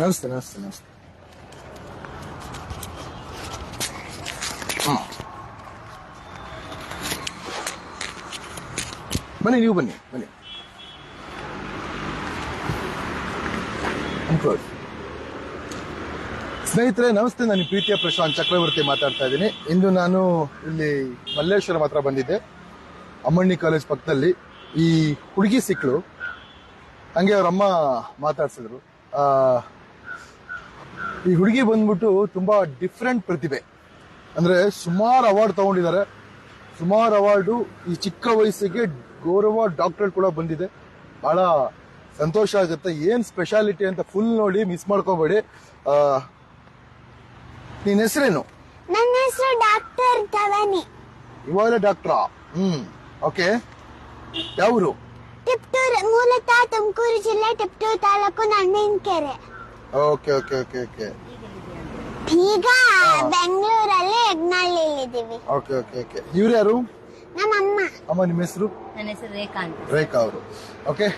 ನಮಸ್ತೆ ನಮಸ್ತೆ ನಮಸ್ತೆ ಹ್ಮ್. ಬನ್ನಿ ನೀವು ಬನ್ನಿ ಬನ್ನಿ ಸ್ನೇಹಿತರೆ ನಮಸ್ತೆ ನಾನು ಪ್ರೀತಿಯ ಪ್ರಶಾಂತ್ ಚಕ್ರವರ್ತಿ ಮಾತಾಡ್ತಾ ಇದ್ದೀನಿ ಇಂದು ನಾನು ಇಲ್ಲಿ ಮಲ್ಲೇಶ್ವರ ಹತ್ರ ಬಂದಿದ್ದೆ ಅಮ್ಮಣ್ಣಿ ಕಾಲೇಜ್ ಪಕ್ಕದಲ್ಲಿ ಈ ಹುಡುಗಿ ಸಿಕ್ಕಳು ಹಂಗೆ ಅವ್ರ ಅಮ್ಮ ಮಾತಾಡ್ಸಿದ್ರು ಈ ಹುಡುಗಿ ಬಂದ್ಬಿಟ್ಟು ತುಂಬಾ ಡಿಫ್ರೆಂಟ್ ಪ್ರತಿಭೆ. ಅಂದ್ರೆ ಸುಮಾರು ಅವಾರ್ಡ್ ತಗೊಂಡಿದ್ದಾರೆ. ಸುಮಾರು ಅವಾರ್ಡು ಈ ಚಿಕ್ಕ ವಯಸ್ಸಿಗೆ ಗೌರವ ಡಾಕ್ಟರೇಟ್ ಕೂಡ ಬಂದಿದೆ. ಬಹಳ ಸಂತೋಷ ಆಗುತ್ತೆ. ಏನ್ ಸ್ಪೆಷಾಲಿಟಿ ಅಂತ ಫುಲ್ ನೋಡಿ ಮಿಸ್ ಮಾಡ್ಕೋಬೇಡಿ. ನಿನ್ನ ನಿನ್ ಹೆಸರೇನು? ನನ್ನ ಹೆಸರು ಡಾಕ್ಟರ್ ಧವನಿ. ಇವಾಗ ಡಾಕ್ಟ್ರಾ ಹ್ಮ್ ಓಕೆ ಯಾವರು? ಟಿಪ್ಟೂರ್ ಮೂಲತಃ ತುಮಕೂರು ಜಿಲ್ಲೆ Tiptur taluk Nanninkere okay okay okay okay ಈಗ ಬೆಂಗಳೂರಲ್ಲಿ ಯಜ್ಞಹಳ್ಳಿಲಿದ್ದೀವಿ ಓಕೆ ಓಕೆ ಓಕೆ ಇವ್ರು ಯಾರು? ನಮ್ಮ ಅಮ್ಮ. ಅಮ್ಮ ನಿಮ್ಮ ಹೆಸರು? ನನ್ನ ಹೆಸರು ರೇಖಾ ಅಂತ. ರೇಖಾ ಅವರು. ಓಕೆ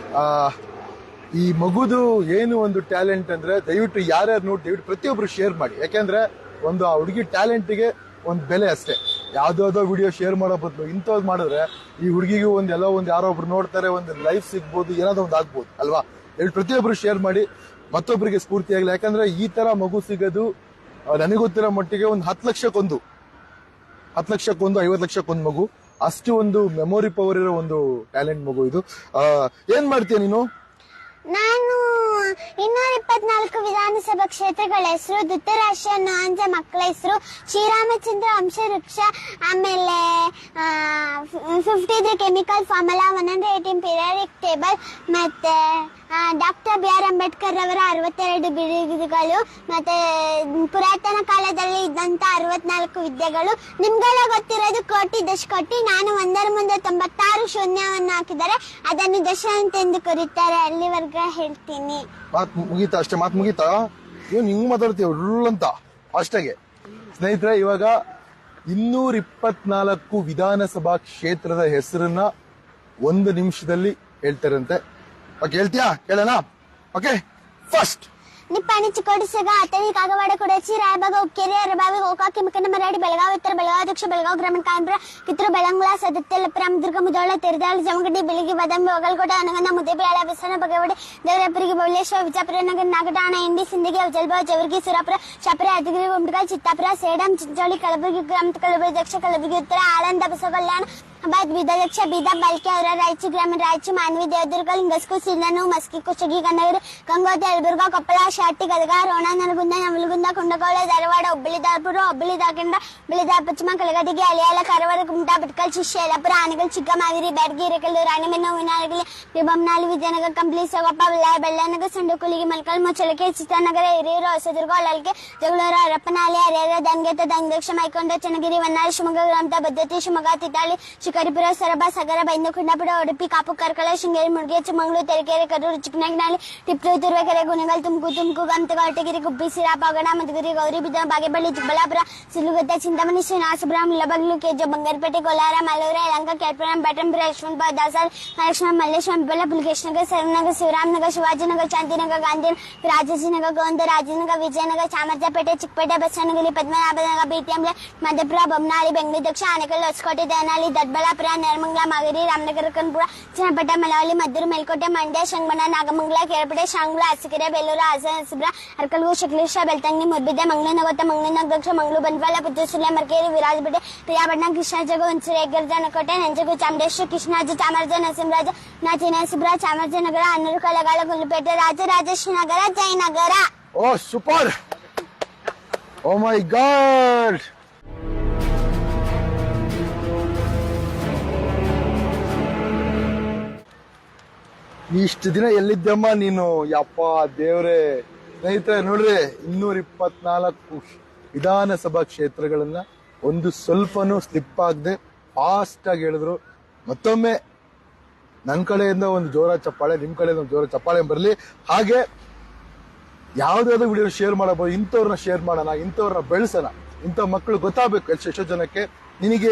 ಈ ಮಗುದು ಏನು ಒಂದು ಟ್ಯಾಲೆಂಟ್ ಅಂದ್ರೆ ದಯವಿಟ್ಟು ಯಾರ್ಯಾರು ನೋಡಿ ದಯವಿಟ್ಟು ಪ್ರತಿಯೊಬ್ರು ಶೇರ್ ಮಾಡಿ. ಯಾಕೆಂದ್ರೆ ಒಂದು ಆ ಹುಡುಗಿ ಟ್ಯಾಲೆಂಟ್ಗೆ ಒಂದು ಬೆಲೆ ಅಷ್ಟೇ. ಯಾವ್ದಾವ್ದೋ ವಿಡಿಯೋ ಶೇರ್ ಮಾಡೋ ಬದಲು ಇಂಥದ್ದು ಮಾಡಿದ್ರೆ ಈ ಹುಡುಗಿಗೂ ಒಂದು ಎಲ್ಲೋ ಒಂದು ಯಾರೋ ಒಬ್ರು ನೋಡ್ತಾರೆ ಒಂದು ಲೈಫ್ ಸಿಗ್ಬೋದು ಏನಾದ್ರು ಒಂದು ಆಗ್ಬೋದು ಅಲ್ವಾ? ಹೇಳಿ ಪ್ರತಿಯೊಬ್ರು ಶೇರ್ ಮಾಡಿ. ಮತ್ತೊಬ್ಬರಿಗೆ ಸ್ಫೂರ್ತಿ ಆಗಲಿ. ಯಾಕಂದ್ರೆ ಈ ತರ ಮಗು ಸಿಗೋದು ನನಗೊತ್ತಿರೋ ನನಗೆ ಗೊತ್ತಿರೋ ಮಟ್ಟಿಗೆ ಒಂದು ಹತ್ತು ಲಕ್ಷಕ್ಕೊಂದು ಹತ್ತು ಲಕ್ಷಕ್ಕೊಂದು, ಐವತ್ತು ಲಕ್ಷಕ್ಕೊಂದು ಮಗು. ಅಷ್ಟು ಒಂದು ಮೆಮೊರಿ ಪವರ್ ಇರೋ ಒಂದು ಟ್ಯಾಲೆಂಟ್ ಮಗು ಇದು. ಏನ್ ಮಾಡ್ತೀಯ ನೀನು? ನಾನು ಇನ್ನೂರ ಇಪ್ಪತ್ನಾಲ್ಕು ವಿಧಾನಸಭಾ ಕ್ಷೇತ್ರಗಳ ಹೆಸರು ಧೃತರಾಷ್ಟ್ರ ನಾಂಜ ಮಕ್ಕಳ ಹೆಸರು, ಶ್ರೀರಾಮಚಂದ್ರ ವಂಶವೃಕ್ಷ, ಆಮೇಲೆ fifty three chemical formula one hundred eighteen periodic table, ಮತ್ತೆ ಡಾಕ್ಟರ್ ಬಿ ಆರ್ ಅಂಬೇಡ್ಕರ್ ಅವರ ಅರವತ್ತೆರಡು ಬಿರುದುಗಳು ಮತ್ತೆ ಪುರಾತನ ಕಾಲದಲ್ಲಿ ಇದ್ದಂತ ಅರವತ್ನಾಲ್ಕು ವಿದ್ಯೆಗಳು. ನಿಮ್ಗೆಲ್ಲ ಗೊತ್ತಿರೋದು ಕೋಟಿ ದಶಕೋಟಿ ನಾನು ಒಂದರ ಮುಂದೆ ತೊಂಬತ್ತಾರು ಶೂನ್ಯವನ್ನು ಹಾಕಿದರೆ ಅದನ್ನು ದಶ ಅಂತ ಎಂದು ಕರೀತಾರೆ. ಅಲ್ಲಿವರ್ಗ ಹೇಳ್ತೀನಿ. ಮಾತು ಮುಗೀತಾ ಅಷ್ಟೇ, ಮಾತು ಮುಗೀತಾ? ಏನು ಹಿಂಗ್ ಮಾತಾಡ್ತೀವಿ ಉರುಳ್ ಅಂತ. ಅಷ್ಟಾಗೆ. ಸ್ನೇಹಿತರೆ, ಇವಾಗ ಇನ್ನೂರ ಇಪ್ಪತ್ನಾಲ್ಕು ವಿಧಾನಸಭಾ ಕ್ಷೇತ್ರದ ಹೆಸರನ್ನ ಒಂದು ನಿಮಿಷದಲ್ಲಿ ಹೇಳ್ತಾರಂತೆ. ಓಕೆ ಹೇಳ್ತೀಯಾ ಕೇಳೋಣ? ಓಕೆ ಫಸ್ಟ್ ನಿಪ್ಪಾಣಿ ಚಿಕ್ಕೋಡಿಸಗ ಅತಳಿ ಕಾಗವಾಡ ಕೊಡಚಿ ರಾಯಬಾಗ ಉಕ್ಕೇರಿ ಅರಬಾವಿ ಗೋಕಾಕಿ ಮಿಕ್ಕನ ಮರಾಡಿ ಬೆಳಗಾವಿ, ಉತ್ತರ ಬೆಳಗಾವಿ, ದಕ್ಷಿಣ ಬೆಳಗಾವಿ, ಗ್ರಾಮೀಣ ಕಾಂಬ್ರ ಕಿತ್ತೂರು, ಬೆಳಂಗುಳ ಸದತ್ಯ ಲಪ್ರಾಮ್ ದುರ್ಗ, ಮುದೋಳ, ತೆರದಾಳಿ ಜಮಗಡ್ಡಿ ಬೆಳಗಿ, ಬದಾಮಿ ಒಗಲ್ಕೋಟೆ ಅನಗಂದ ಮುದ್ದೇಬೇಳ ಬೆಸನ ಬಗವಡೆ ದೇವರಪುರಿಗೆ ಬೌಲೇಶ್ವರ ವಿಜಾಪುರ, ನಗರ ನಾಗಡಾಣ ಇಂಡಿ, ಸಿಂದಿಗೆ ಜಲ್ಬಾವ್ ಜವರ್ಗಿ, ಸುರಾಪುರ, ಶಾಪುರ, ಯಾದಗಿರಿ, ಗುಂಡ್ಗಲ್, ಚಿತ್ತಾಪುರ, ಸೇಡಂ, ಚಿಂಚೋಳಿ, ಕಲಬುರಗಿ ಗ್ರಾಮ ಕಲಬುರಗಿ, ದಕ್ಷಿಣ ಕಲಬುರಗಿ, ಉತ್ತರ, ಆಳಂದ ಬಸವ ಕಲ್ಯಾಣ ಬಾದ್ ಬೀದರ್ ಬೀದರ್ ಬಲ್ಕೆ ಅವರ ರಾಯಚೂರು ಗ್ರಾಮೀಣ ರಾಯಚೂರು ಮಾನ್ವಿ ದೇವದುರ್ಗ ಲಿಂಗಸ್ಕು ಸಿಂಧನು ಮಸ್ಕಿ ಕುಷ್ಟಗಿ ಕನ್ನಗಿರಿ ಗಂಗೋತ್ರಿ ಯಲಬುರ್ಗ ಕೊಪ್ಪಳ ಶಾಟಿ ಗದಗ ರೋಣ ನರಗುಂದ ನವಲಗುಂದ ಕುಂದಗೋಳ ಧಾರವಾಡ ಹುಬ್ಬಳ್ಳಿ ಧಾರಪುರ ಹುಬ್ಬಳ್ಳಿ ಧಾರಕಂಡ ಹುಬ್ಬಳ್ಳಿ ಧಾರ ಪಶ್ಚಿಮ ಕಲಗದಿಗೆ ಅಲಿಯಾಲ ಕಾರವಾರ ಕುಮಟಾ ಭಟ್ಕಲ್ ಶಿಷ್ಯ ಯಲಪುರ ಆನೆಗಲ್ ಚಿಕ್ಕಮಾವಿರಿ ಬ್ಯಾಡಗಿ ಹಿರೇಕಲ್ಲು ರಾಣಿಬೆನ್ನು ವಿನಾಯಕಲಿ ಬಿಬಂನಾಳಿ ವಿಜಯನಗರ ಕಂಪ್ಲಿ ಸೊಗಪ್ಪ ಬಳ್ಳಾರಿ ಬೆಳ್ಳನಗರ ಸಂಡುಕುಲಿಗೆ ಮಲ್ಕಲ್ ಮುಚ್ಚಲಕೆ ಚಿತ್ರನಗರ ಹಿರಿಯೂರು ಹೊಸದುರ್ಗ ಹೊಳಲ್ಕೆ ಜಗಳೂರು ಹರಪನಹಳ್ಳಿ ಹರಿಹರ ದಂಗೆತ ದಂಗದಕ್ಷ ಮೈಕೊಂಡ ಚನ್ನಗಿರಿ ವನ್ನಾಳಿ ಶಿವಮೊಗ್ಗ ಗ್ರಾಮದ ಬದ್ಧತಿ ಶಿವಮೊಗ್ಗ ತಿದ್ದಾಳಿ ಶಿಕಾರಿಪುರ ಸೊರಬ ಸಗರ ಬೈಂದು ಕುಂಡಾಪುರ ಉಡುಪಿ ಕಾಪು ಕಾರ್ಕಳ ಶೃಂಗೇರಿ ಮುರುಗಿ ಚಿಕ್ಕಮಗಳೂರು ತೆರೆಕೆರೆ ಕಡೂರು ಚಿಕ್ಕನಗಿನಾಳಿ ಟಿಪ್ಪು ತುರುವೇಕೆರೆ ಗುಣಗಲ್ ತುಮಕೂರು ತುಮಕೂರು ಗಮತಗ ಹೊಟ್ಟಗಿರಿ ಗುಬ್ಬಿ ಸಿರಾಪ ಅಗಣ ಮಧುಗಿರಿ ಗೌರಿ ಬಿದ ಬಾಗೇಪಳ್ಳಿ ಚಿಕ್ಕಬಳ್ಳಾಪುರ ಸಿಲುಗತ್ತೆ ಚಿಂತಾಮಣಿ ಶ್ರೀನಿವಾಸಪುರ ಮುಲ್ಲಬಗ್ಲು ಕೆಜ ಬಂಗಾರಪೇಟೆ ಕೋಲಾರ ಮಲ್ಲೂರ ಯಲಂಕ ಕೆಲ್ಪುರಂ ಬೆಟಂಪುರ ಯಶವಂತಪುರ ದಾಸರ್ ಮಹಾಲಕ್ಷ್ಮ ಮಲ್ಲೇಶ್ವರ ಬೆಲ್ಲ ಪುಲಕೇಶ್ ನಗರ್ ಸರನಗರ್ ಶಿವರಾಮನಗರ್ ಶಿವಾಜಿನಗರ್ ಶಾಂತಿನಗರ್ ಗಾಂಧಿ ರಾಜಾಜಿನಗರ್ ಗೋಂದ ರಾಜನಗರ್ ವಿಜಯನಗರ್ ಚಾಮರಾಜಪೇಟೆ ಚಿಕ್ಕಪೇಟೆ ಬಸವನಗಿರಿ ಪದ್ಮನಾಭನಗರ ಬಿಟಿಎಂ ಮಧ್ಯಪುರ ಬೊಮ್ಮನಾಳಿ ಬೆಂಗಳೂರು ದಕ್ಷಿಣ ಆನೇಕಲ್ ಹೊಸಕೋಟೆ ದೇವನಹಳ್ಳಿ ದೊಡ್ಡಬಳ್ಳಾಪುರ సోలాపుర నేర్మంగళ మగరి రామనగర్ కన్పుర చిన్నపేట మెలవల్లి మద్దూరు మెల్కోట మండ్య శంగమణ నాగమంగళ కేరపేట శాంగుల అసికిరే బెల్లూరు అససిబ్ర అరకల్గు శక్లేష బెల్తంగి ముర్బిద్ద మంగళనగొత్త మంగళనగక్ష మంగళ బండ్వాల పుత్తూసుల మర్కేరి విరాజపేట ప్రియాపట్నం కృష్ణాజగు ఉంచిరేగర్జనకోట నెంచగు చామరేశ్వర కృష్ణాజు చామరాజ నరసింహరాజు నా చిన్నసిబ్ర చామరాజ నగర కలగాల గుల్లుపేట Rajarajeshwari Nagar Jayanagar. Oh super! Oh my god! ಇಷ್ಟು ದಿನ ಎಲ್ಲಿದ್ದಮ್ಮ ನೀನು? ಯಪ್ಪ ದೇವ್ರೆ. ಸ್ನೇಹಿತರೆ, ನೋಡ್ರಿ ಇನ್ನೂರ ಇಪ್ಪತ್ನಾಲ್ಕು ವಿಧಾನಸಭಾ ಕ್ಷೇತ್ರಗಳನ್ನ ಒಂದು ಸ್ವಲ್ಪನೂ ಸ್ಲಿಪ್ ಆಗದೆ ಫಾಸ್ಟ್ ಆಗಿ ಹೇಳಿದ್ರು. ಮತ್ತೊಮ್ಮೆ ನನ್ನ ಕಡೆಯಿಂದ ಒಂದು ಜೋರ ಚಪ್ಪಾಳೆ ನಿಮ್ಮ ಕಡೆಯಿಂದ ಒಂದು ಜೋರ ಚಪ್ಪಾಳೆ ಬರಲಿ. ಹಾಗೆ ಯಾವ್ದಾದ್ರು ವಿಡಿಯೋ ಶೇರ್ ಮಾಡಬಹುದು ಇಂಥವ್ರನ್ನ ಶೇರ್ ಮಾಡೋಣ, ಇಂಥವ್ರನ್ನ ಬೆಳೆಸೋಣ. ಇಂಥ ಮಕ್ಕಳು ಗೊತ್ತಾಗಬೇಕು ಎಷ್ಟು ಎಷ್ಟೋ ಜನಕ್ಕೆ. ನಿನಗೆ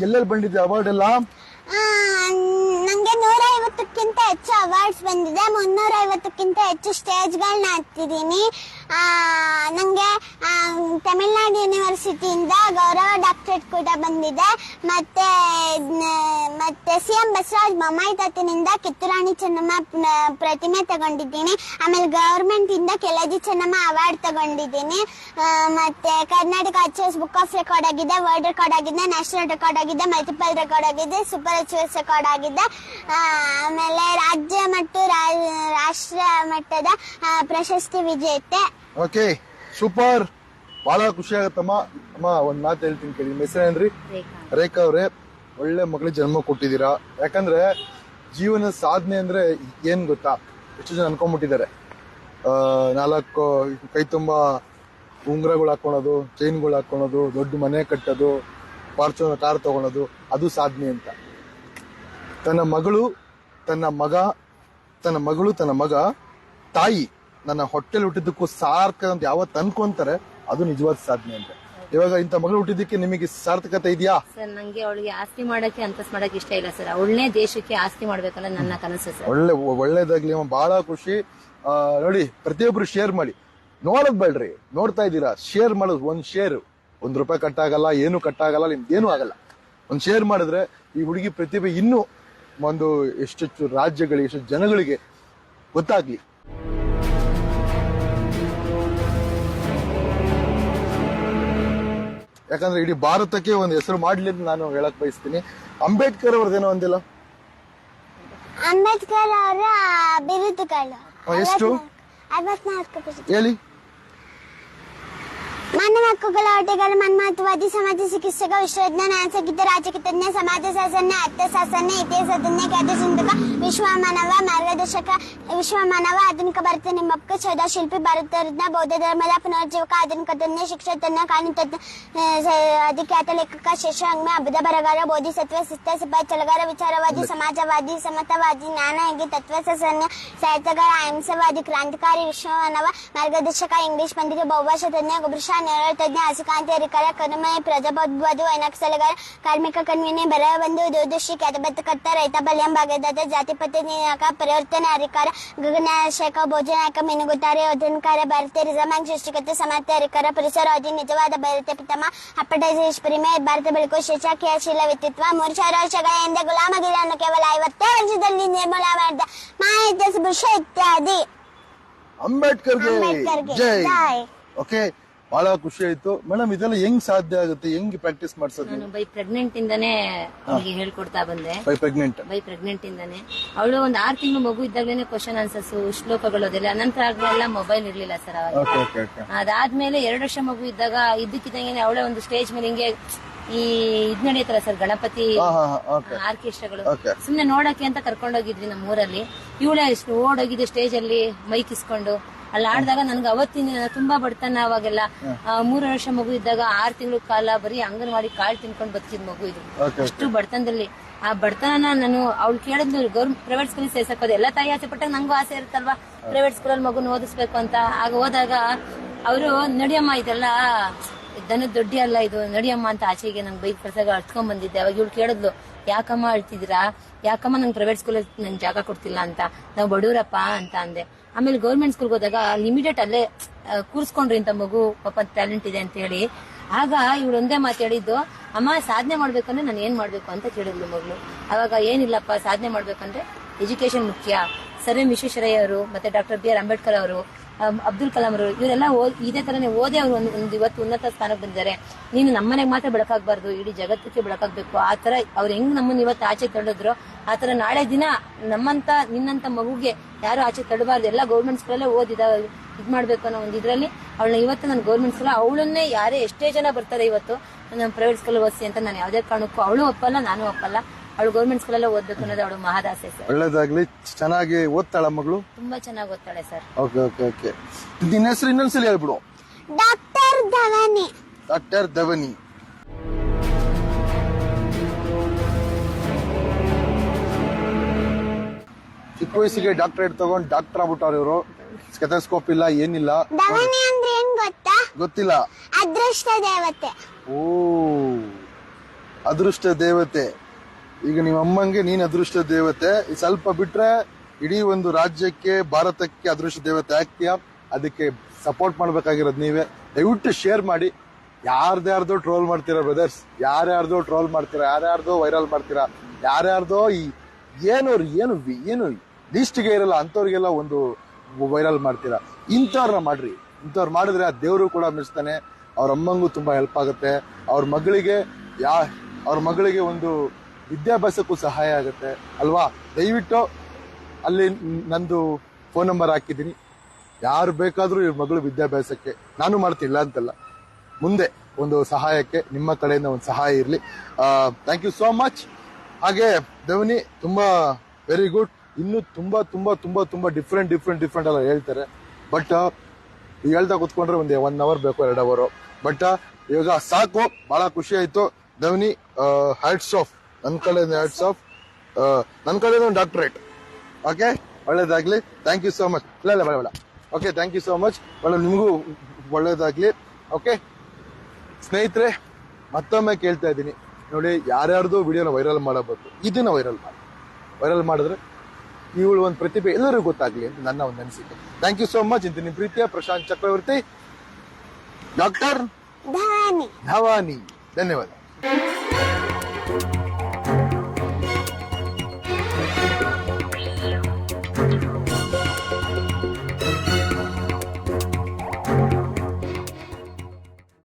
ಎಲ್ಲೆಲ್ಲಿ ಬಂದಿದೆ ಅವಾರ್ಡ್ ಎಲ್ಲ ಆ, ನಂಗೆ ನೂರ ಐವತ್ತಕ್ಕಿಂತ ಹೆಚ್ಚು ಅವಾರ್ಡ್ಸ್ ಬಂದಿದೆ. ಮುನ್ನೂರ ಐವತ್ತಕ್ಕಿಂತ ಹೆಚ್ಚು ಸ್ಟೇಜ್ಗಳನ್ನ ಹತ್ತಿದ್ದೀನಿ ಆ, ನಂಗೆ ಆ, ತಮಿಳ್ನಾಡು ಯೂನಿವರ್ಸಿಟಿಯಿಂದ ಗೌರವ ಡಾಕ್ಟರೇಟ್ ಕೂಡ ಬಂದಿದೆ. ಮತ್ತೆ ಮತ್ತೆ ಸಿ ಎಂ ಬಸವರಾಜ್ ಬೊಮ್ಮಾಯಿ ತಾತನಿಂದ ಕಿತ್ತೂರಾಣಿ ಚೆನ್ನಮ್ಮ ಪ್ರತಿಮೆ ತಗೊಂಡಿದ್ದೀನಿ. ಆಮೇಲೆ ಗವರ್ಮೆಂಟ್ ಇಂದ ಕೆಲಜಿ ಚೆನ್ನಮ್ಮ ಅವಾರ್ಡ್ ತಗೊಂಡಿದ್ದೀನಿ. ಮತ್ತೆ Karnataka achieves book of record ಆಗಿದೆ ವರ್ಲ್ಡ್ ರೆಕಾರ್ಡ್ ಆಗಿದೆ ನ್ಯಾಷನಲ್ ರೆಕಾರ್ಡ್ ಆಗಿದೆ ಮಲ್ಟಿಪಲ್ ರೆಕಾರ್ಡ್ ಆಗಿದೆ ಸೂಪರ್ ಅಚೀವ್ಸ್ ರೆಕಾರ್ಡ್ ಆಗಿದೆ. ಆಮೇಲೆ ರಾಜ್ಯ ಮತ್ತು ರಾಷ್ಟ್ರ ಮಟ್ಟದ ಪ್ರಶಸ್ತಿ ವಿಜೇತೆ. Okay super. ಬಹಳ ಖುಷಿ ಆಗತ್ತಮ್ಮ ಅಮ್ಮ. ಒಂದ್ ಮಾತು ಹೇಳ್ತೀನಿ ಕೇಳಿ. ಹೆಸರೇನ್ರಿ ರೇಖಾ. ಅವ್ರೆ ಒಳ್ಳೆ ಮಗಳಿಗೆ ಜನ್ಮ ಕೊಟ್ಟಿದ್ದೀರಾ. ಯಾಕಂದ್ರೆ ಜೀವನ ಸಾಧನೆ ಅಂದ್ರೆ ಏನ್ ಗೊತ್ತಾ? ಎಷ್ಟು ಜನ ಅನ್ಕೊಂಡ್ಬಿಟ್ಟಿದ್ದಾರೆ. ಆ, ನಾಲ್ಕು ಕೈ ತುಂಬಾ ಉಂಗ್ರಗಳು ಹಾಕೊಳೋದು ಚೈನ್ಗಳು ಹಾಕೊಳೋದು ದೊಡ್ಡ ಮನೆ ಕಟ್ಟೋದು ಫಾರ್ಚೂನರ್ ಕಾರ್ ತಗೊಳೋದು ಅದು ಸಾಧನೆ ಅಂತ. ತನ್ನ ಮಗಳು ತನ್ನ ಮಗ ತನ್ನ ಮಗಳು ತನ್ನ ಮಗ ತಾಯಿ. ನನ್ನ ಹೊಟ್ಟೆಲ್ ಹುಟ್ಟಿದ್ದಕ್ಕೂ ಸಾರ್ಥಕ ಅಂತ ಯಾವತ್ತು ಅನ್ಕೊಂತಾರೆ ಅದು ನಿಜವಾದ ಸಾಧನೆ ಅಂತ ಇವಾಗ ಇಂಥ ಮಗಳು ಹುಟ್ಟಿದ್ದಕ್ಕೆ ನಿಮಗೆ ಸಾರ್ಥಕತೆ ಇದೆಯಾ? ಸರ್ ನಂಗೆ ಅವಳಿಗೆ ಆಸ್ತಿ ಮಾಡಕ್ಕೆ ಅಂತಸ್ ಮಾಡಕ್ಕೆ ಇಷ್ಟ ಇಲ್ಲ ಸರ್. ಅವಳನ್ನೇ ದೇಶಕ್ಕೆ ಆಸ್ತಿ ಮಾಡ್ಬೇಕಲ್ಲ ನನ್ನ ಕನಸು ಸರ್. ಒಳ್ಳೆ ಒಳ್ಳೇದಾಗ್ಲಿ ಅಮ್ಮ ಬಹಳ ಖುಷಿ. ಆ, ನೋಡಿ ಪ್ರತಿಯೊಬ್ರು ಶೇರ್ ಮಾಡಿ. ನೋಡೋದ್ ಬೇಡ್ರಿ ನೋಡ್ತಾ ಇದ್ದೀರಾ? ಶೇರ್ ಮಾಡೋದು ಒಂದ್ ಶೇರ್ ಒಂದ್ ರೂಪಾಯಿ ಕಟ್ಟಾಗಲ್ಲ ಏನು ಕಟ್ಟಾಗಲ್ಲ ನಿಮ್ದು ಏನು ಆಗಲ್ಲ. ಒಂದ್ ಶೇರ್ ಮಾಡಿದ್ರೆ ಈ ಹುಡುಗಿ ಪ್ರತಿಭೆ ಇನ್ನೂ ಒಂದು ಎಷ್ಟೆಷ್ಟು ರಾಜ್ಯಗಳಿಗೆ ಎಷ್ಟು ಜನಗಳಿಗೆ ಗೊತ್ತಾಗ್ಲಿ. ಯಾಕಂದ್ರೆ ಇಡೀ ಭಾರತಕ್ಕೆ ಒಂದು ಹೆಸರು ಮಾಡ್ಲಿ ಅಂತ ನಾನು ಹೇಳಕ್ ಬಯಸ್ತೀನಿ. ಅಂಬೇಡ್ಕರ್ ಅವ್ರದ್ದೇನೋ ಒಂದಿಲ್ಲ ಅಂಬೇಡ್ಕರ್ ಅವರ ಬಿರುದುಗಳು. ಎಷ್ಟು? ಹೇಳಿ. ಮಾನವ ಹಕ್ಕುಗಳ ಹೋಟೆಗಳು ಮನ್ಮಹತ್ವವಾದಿ ಸಮಾಜ ಚಿಕಿತ್ಸಕ ವಿಶ್ವವಿಜ್ಞಾನ ಆಸಕ್ತಿ ರಾಜಕೀಯ ತಜ್ಞ ಸಮಾಜ ಶಾಸನ ಅರ್ಥಶಾಸ್ತ್ರ ಇತಿಹಾಸ ತಜ್ಞ ಖ್ಯಾತ ಚಿಂತಕ ವಿಶ್ವ ಮಾನವ ಮಾರ್ಗದರ್ಶಕ ವಿಶ್ವ ಮಾನವ ಆಧುನಿಕ ಭಾರತ ನಿಮ್ಮಕ್ಕ ಸೌಧ ಶಿಲ್ಪಿ ಭಾರತ ರತ್ನ ಬೌದ್ಧ ಧರ್ಮದ ಪುನರ್ಜೀವಕ ಆಧುನಿಕ ತಜ್ಞ ಶಿಕ್ಷಣ ತಜ್ಞ ಕಾನೂನು ತಜ್ಞ ಆ, ಸ- ಅಧಿಖ್ಯಾತ ಲೇಖಕ ಶಶಾಂಗ್ಮೆ ಅಬುಧ ಬರಗಾರ ಬೋಧಿಸತ್ವ ಸಿಸ್ತ ಸಿಪಾಯಿ ಚಲಗಾರ ವಿಚಾರವಾದಿ ಸಮಾಜವಾದಿ ಸಮತವಾದಿ ಜ್ಞಾನಯೋಗಿ ತತ್ವಶಾಸ್ತ್ರಜ್ಞ ಸಾಹಿತ್ಯಗಾರ ಅಹಿಂಸವಾದಿ ಕ್ರಾಂತಿಕಾರಿ ವಿಶ್ವಮಾನವ ಮಾರ್ಗದರ್ಶಕ ಇಂಗ್ಲಿಷ್ ಪಂಡಿತ ಬಹುಭಾಷಾ ತಜ್ಞ ಗುಬ್ರಿಷಾ ನೇರಳ ತಜ್ಞ ಹಸಿಕಾಂತಿ ಅಧಿಕಾರ ಕನುಮಯ ಪ್ರಜಾಪ್ರಭುತ್ವದು ವೈನಕ್ಸಲಗಾರ ಕಾರ್ಮಿಕ ಕಣ್ವಿನಿ ಬರ ಬಂಧು ದೂರದೃಷ್ಟಿ ಖ್ಯಾತಬದ್ಧಕರ್ತ ರೈತ ಬಲ್ಯಂ ಭಾಗದಾತ ಜಾತಿಪತಿ ನಿಯಾಕ ಪರಿವರ್ತನೆ ಅಧಿಕಾರ ಗಗನಾಶಕ ಭೋಜನಾಯಕ ಮಿನುಗುತ್ತಾರೆ ಯೋಧನಕಾರ ಭಾರತೀಯ ರಿಸರ್ವ್ ಬ್ಯಾಂಕ್ ಶಿಷ್ಟಿಕತೆ ಸಮಾಜ ಅಧಿಕಾರ ಪರಿಸರವಾದಿ ನಿಜವಾದ ಭಾರತ ಪ್ರಥಮ ಅಪ್ಪಟ ಪ್ರಿಮೆ ಭಾರತ ಬೆಳಕು ಶಿಕ್ಷ ಕ್ರಿಯಾಶೀಲ ವ್ಯಕ್ತಿತ್ವ ಮೂರು ಸಾವಿರ ವರ್ಷಗಳ ಹಿಂದೆ ಗುಲಾಮಗಿರಿಯನ್ನು ಕೇವಲ ಐವತ್ತೇ ವರ್ಷದಲ್ಲಿ ನಿರ್ಮೂಲ ಮಾಡಿದ ಮಾಹಿತಿ ಇತ್ಯಾದಿ ಅಂಬೇಡ್ಕರ್ ಜೈ. ಓಕೆ ಬಹಳ ಖುಷಿ ಆಯ್ತು. ಮೇಡಮ್ ಇದೆಲ್ಲ ಹೆಂಗ್ ಸಾಧ್ಯ ಆಗುತ್ತೆ? ಹೆಂಗ್ ಪ್ರಾಕ್ಟೀಸ್ ಮಾಡ್ಸೋದು? ನಾನು ಬೈ ಪ್ರೆಗ್ನೆಂಟ್ ಇಂದಾನೆ ಅವಳಿಗೆ ಹೇಳ್ಕೊಡ್ತಾ ಬಂದೆ. ಬೈ ಪ್ರೆಗ್ನೆಂಟ್ ಬೈ ಪ್ರೆಗ್ನೆಂಟ್ ಇಂದಾನೆ. ಅವಳು ಒಂದ್ ಆರ್ ತಿಂಗಳು ಮಗು ಇದ್ದಾಗಲೇ ಕ್ವಶನ್ ಆನ್ಸರ್ಸ್ ಶ್ಲೋಕಗಳು ಅದೆಲ್ಲ. ಅನಂತರ ಆಗ್ಲೆಲ್ಲ ಮೊಬೈಲ್ ಇರ್ಲಿಲ್ಲ ಸರ್ ಅವಾಗ. ಓಕೆ ಓಕೆ ಓಕೆ ಅದಾದ್ಮೇಲೆ ಎರಡು ವರ್ಷ ಮಗು ಇದ್ದಾಗ ಇದ್ದಕ್ಕಿದ್ದಂಗೆ ಅವಳೇ ಒಂದು ಸ್ಟೇಜ್ ಮೇಲೆ ಹಿಂಗೆ ಈ ಇದ್ ನಡೆಯುತ್ತಲ್ಲ ಸರ್ ಗಣಪತಿ ಹಾ ಹಾ ಹಾ ಓಕೆ ಆರ್ಕೆಸ್ಟ್ರಾಗಳು. ಸುಮ್ನೆ ನೋಡಕ್ಕೆ ಅಂತ ಕರ್ಕೊಂಡೋಗಿದ್ವಿ ನಮ್ಮ ಊರಲ್ಲಿ ಇವಳೆ ಎಷ್ಟು ಓಡೋಗಿದ್ದು ಸ್ಟೇಜ್ ಅಲ್ಲಿ ಮೈಕ್ ಇಸ್ಕೊಂಡು. ಅಲ್ಲಿ ಆಡಿದಾಗ ನನ್ಗೆ ಅವತ್ತಿನ ತುಂಬಾ ಬಡತನ ಅವಾಗೆಲ್ಲ. ಮೂರು ವರ್ಷ ಮಗು ಇದ್ದಾಗ ಆರ್ ತಿಂಗಳು ಕಾಲ ಬರೀ ಅಂಗನವಾಡಿ ಕಾಳು ತಿನ್ಕೊಂಡು ಬರ್ತಿದ್ ಮಗು ಇದು. ಅಷ್ಟು ಬಡತನದಲ್ಲಿ. ಆ ಬಡತನ ನಾನು ಅವ್ಳು ಕೇಳಿದ್ಲು ಗೌರ್ಮೆಂಟ್ ಪ್ರೈವೇಟ್ ಸ್ಕೂಲ್ ಸೇರ್ಸಕ್ಕೋದು ಎಲ್ಲ ತಾಯಿ ಆಸೆ ಪಟ್ಟಾಗ ನಂಗೂ ಆಸೆ ಇರುತ್ತಲ್ವಾ? ಪ್ರೈವೇಟ್ ಸ್ಕೂಲಲ್ಲಿ ಮಗುನ ಓದಿಸ್ಬೇಕು ಅಂತ. ಆಗ ಹೋದಾಗ ಅವರು ನಡಿಯಮ್ಮ ಇದೆಲ್ಲ ದನದ ದೊಡ್ಡಿ ಅಲ್ಲ ಇದು. ನಡಿಯಮ್ಮ ಅಂತ ಆಚೆಗೆ ನಂಗೆ ಬೈಕ್ ಕಳ್ಸಾಗ ಅಳ್ಕೊಂಡ್ ಬಂದಿದ್ದೆ. ಅವಾಗ ಇವಳು ಕೇಳಿದ್ಲು ಯಾಕಮ್ಮ ಅಳ್ತಿದ್ದೀರಾ? ಯಾಕಮ್ಮ ನಂಗೆ ಪ್ರೈವೇಟ್ ಸ್ಕೂಲಲ್ಲಿ ನನ್ ಜಾಗ ಕೊಡ್ತಿಲ್ಲ ಅಂತ? ನಾವು ಬಡೂರಪ್ಪ ಅಂತ ಅಂದೆ. ಆಮೇಲೆ ಗೌರ್ಮೆಂಟ್ ಸ್ಕೂಲ್ಗೆ ಹೋದಾಗ ಇಮಿಡಿಯೇಟ್ ಅಲ್ಲೇ ಕೂರಿಸ್ಕೊಂಡ್ರಿ ಇಂತ ಮಗು, ಪಾಪ ಟ್ಯಾಲೆಂಟ್ ಇದೆ ಅಂತ ಹೇಳಿ. ಆಗ ಇವಳು ಒಂದೇ ಮಾತು ಹೇಳಿದ್ದು, ಅಮ್ಮ, ಸಾಧನೆ ಮಾಡ್ಬೇಕಂದ್ರೆ ನಾನು ಏನ್ ಮಾಡ್ಬೇಕು? ಅಂತ ಕೇಳಿದ್ಲು ಮಗಳು. ಅವಾಗ, ಏನಿಲ್ಲಪ್ಪ, ಸಾಧನೆ ಮಾಡ್ಬೇಕಂದ್ರೆ ಎಜುಕೇಶನ್ ಮುಖ್ಯ. ಸರ್ ಎಂ ವಿಶ್ವೇಶ್ವರಯ್ಯ ಅವರು ಮತ್ತೆ ಡಾಕ್ಟರ್ ಬಿ ಆರ್ ಅಂಬೇಡ್ಕರ್ ಅವರು ಅಬ್ದುಲ್ ಕಲಾಂ ಅವರು, ಇವರೆಲ್ಲ ಇದೇ ತರನೇ ಓದಿ ಅವರು ಒಂದು ಇವತ್ತು ಉನ್ನತ ಸ್ಥಾನಕ್ಕೆ ಬಂದಿದ್ದಾರೆ. ನೀನು ನಮ್ಮನೆಗೆ ಮಾತ್ರ ಬೆಳಕಾಗಬಾರ್ದು, ಇಡೀ ಜಗತ್ತಕ್ಕೆ ಬೆಳಕಾಗಬೇಕು. ಆ ತರ ಅವ್ರು ಹೆಂಗ್ ನಮ್ಮನ್ನ ಇವತ್ತು ಆಚೆ ತಳ್ಳಿದ್ರು, ಆ ತರ ನಾಳೆ ದಿನ ನಮ್ಮಂತ, ನಿನ್ನಂತ ಮಗುಗೆ ಯಾರು ಆಚೆ ತಳ್ಳಬಾರ್ದು ಎಲ್ಲ ಗೌರ್ಮೆಂಟ್ ಸ್ಕೂಲಲ್ಲೇ ಓದಿದ ಇದ್ ಮಾಡ್ಬೇಕು ಅನ್ನೋ ಒಂದು ಇದ್ರಲ್ಲಿ ಅವಳನ್ನ ಇವತ್ತು ನಾನು ಗೌರ್ಮೆಂಟ್ ಸ್ಕೂಲ್ ಅವಳನ್ನೇ ಯಾರೇ ಎಷ್ಟೇ ಜನ ಬರ್ತಾರೆ ಇವತ್ತು ನಾನು ಪ್ರೈವೇಟ್ ಸ್ಕೂಲ್ ಓದಿಸಿ ಅಂತ ನಾನು ಯಾವುದೇ ಕಾರಣಕ್ಕೂ ಅವಳು ಒಪ್ಪಲ್ಲ, ನಾನು ಒಪ್ಪಲ್ಲ. ಅವಳು ಗೌರ್ಮೆಂಟ್ ಸ್ಕೂಲಲ್ಲೇ ಓದ್ಬೇಕು ಅನ್ನೋದು ಅವಳು ಮಹದಾಸೆ ಸರ್ ಒಳ್ಳೇದಾಗ್ಲಿ. ಚೆನ್ನಾಗಿ ಓದ್ತಾಳ ಮಗಳು? ತುಂಬಾ ಚೆನ್ನಾಗಿ ಓದ್ತಾಳೆ ಸರ್ ಓಕೆ ಓಕೆ ಓಕೆ. ನಿನ್ನ ಹೆಸರು ಇನ್ನೊಂದ್ಸಲಿ ಹೇಳ್ಬಿಡು. ಡಾಕ್ಟರ್ ಧವನಿ. ಡಾಕ್ಟರ್ ಧವನಿ. ಚಿಕ್ಕ ವಯಸ್ಸಿಗೆ ಡಾಕ್ಟರೇಟ್ ತಗೊಂಡು ಡಾಕ್ಟರ್ ಆಗ್ಬಿಟ್ಟವ್ರ ಇವರು. ಸ್ಕೆಥೋಸ್ಕೋಪ್ ಇಲ್ಲ ಏನಿಲ್ಲ. ಧವನಿ ಅಂದ್ರೆ ಏನ್ ಗೊತ್ತಾ? ಗೊತ್ತಿಲ್ಲ. ಅದೃಷ್ಟ ದೇವತೆ. ಓ ಅದೃಷ್ಟ ದೇವತೆ. ಈಗ ನಿಮ್ಮ ಅಮ್ಮಂಗೆ ನೀನ್ ಅದೃಷ್ಟ ದೇವತೆ. ಸ್ವಲ್ಪ ಬಿಟ್ರೆ ಇಡೀ ಒಂದು ರಾಜ್ಯಕ್ಕೆ, ಭಾರತಕ್ಕೆ ಅದೃಷ್ಟ ದೇವತೆ ಆಗ್ತೀಯಾ? ಅದಕ್ಕೆ ಸಪೋರ್ಟ್ ಮಾಡ್ಬೇಕಾಗಿರೋದು ನೀವೇ. ದಯವಿಟ್ಟು ಶೇರ್ ಮಾಡಿ. ಯಾರ್ದ್ಯಾರ್ದೋ ಟ್ರೋಲ್ ಮಾಡ್ತೀರಾ ಬ್ರದರ್ಸ್ ಯಾರ್ಯಾರ್ದೋ ಟ್ರೋಲ್ ಮಾಡ್ತೀರಾ? ಯಾರ್ಯಾರ್ದೋ ವೈರಲ್ ಮಾಡ್ತೀರಾ? ಯಾರ್ಯಾರ್ದೋ ಈ ಏನು ಏನು ಏನು ಲೀಸ್ಟ್ಗೆ ಇರಲ್ಲ, ಅಂಥವ್ರಿಗೆಲ್ಲ ಒಂದು ವೈರಲ್ ಮಾಡ್ತೀರಾ? ಇಂಥವ್ರನ್ನ ಮಾಡ್ರಿ. ಇಂಥವ್ರು ಮಾಡಿದ್ರೆ ಆ ದೇವರು ಕೂಡ ಮೆಚ್ತಾನೆ ಅವ್ರ ಅಮ್ಮಂಗೂ ತುಂಬಾ ಹೆಲ್ಪ್ ಆಗುತ್ತೆ. ಅವ್ರ ಮಗಳಿಗೆ ಯಾ, ಅವ್ರ ಮಗಳಿಗೆ ಒಂದು ವಿದ್ಯಾಭ್ಯಾಸಕ್ಕೂ ಸಹಾಯ ಆಗುತ್ತೆ. ಅಲ್ವಾ? ದಯವಿಟ್ಟು ಅಲ್ಲಿ ನಂದು ಫೋನ್ ನಂಬರ್ ಹಾಕಿದ್ದೀನಿ. ಯಾರು ಬೇಕಾದರೂ ಇವ್ರ ಮಗಳು ವಿದ್ಯಾಭ್ಯಾಸಕ್ಕೆ, ನಾನು ಮಾಡ್ತಿಲ್ಲ ಅಂತಲ್ಲ. ಮುಂದೆ ಒಂದು ಸಹಾಯಕ್ಕೆ, ನಿಮ್ಮ ಕಡೆಯಿಂದ ಒಂದು ಸಹಾಯ ಇರಲಿ. ಥ್ಯಾಂಕ್ ಯು ಸೋ ಮಚ್ ಹಾಗೆ ದವನಿ ತುಂಬ ವೆರಿ ಗುಡ್ ಇನ್ನೂ ತುಂಬ ತುಂಬ ತುಂಬ ತುಂಬ ಡಿಫ್ರೆಂಟ್ ಡಿಫ್ರೆಂಟ್ ಡಿಫ್ರೆಂಟ್ ಎಲ್ಲ ಹೇಳ್ತಾರೆ. ಬಟ್ ಹೇಳ್ತಾ ಕುತ್ಕೊಂಡ್ರೆ ಒಂದು ಒನ್ ಅವರ್ ಬೇಕು ಎರಡು ಅವರು ಬಟ್ ಇವಾಗ ಸಾಕು. ಭಾಳ ಖುಷಿ ಆಯಿತು. ದವನಿ ಹ್ಯಾಟ್ಸ್ ಆಫ್ ನನ್ನ ಕಡೆಯಿಂದ ಹ್ಯಾಟ್ಸ್ ಆಫ್ ನನ್ನ ಕಡೆಯಿಂದ ಒಂದು ಡಾಕ್ಟ್ರೇಟ್ ಓಕೆ ಒಳ್ಳೇದಾಗ್ಲಿ. ಥ್ಯಾಂಕ್ ಯು ಸೋ ಮಚ್ ಇಲ್ಲ ಇಲ್ಲ ಬೇಡ ಬೇಡ. Okay thank you so much ಒಳ್ಳೆ ನಿಮಗೂ ಒಳ್ಳೇದಾಗ್ಲಿ. ಓಕೆ ಸ್ನೇಹಿತರೆ ಮತ್ತೊಮ್ಮೆ ಕೇಳ್ತಾ ಇದ್ದೀನಿ. ನೋಡಿ ಯಾರ್ಯಾರ್ದು ವಿಡಿಯೋನ ವೈರಲ್ ಮಾಡಬೇಕು. ಇದನ್ನ ವೈರಲ್ ಮಾಡಿ. ವೈರಲ್ ಮಾಡಿದ್ರೆ ಇವಳು ಒಂದು ಪ್ರತಿಭೆ ಎಲ್ಲರಿಗೂ ಗೊತ್ತಾಗ್ಲಿ ಅಂತ ನನ್ನ ಒಂದು ಅನಿಸಿಕೆ. ಥ್ಯಾಂಕ್ ಯು ಸೋ ಮಚ್ ಇಂತ ನಿಮ್ಮ ಪ್ರೀತಿಯ ಪ್ರಶಾಂತ್ ಚಕ್ರವರ್ತಿ. ಡಾಕ್ಟರ್ ಧವಾನಿ. ಧವಾನಿ. ಧನ್ಯವಾದ.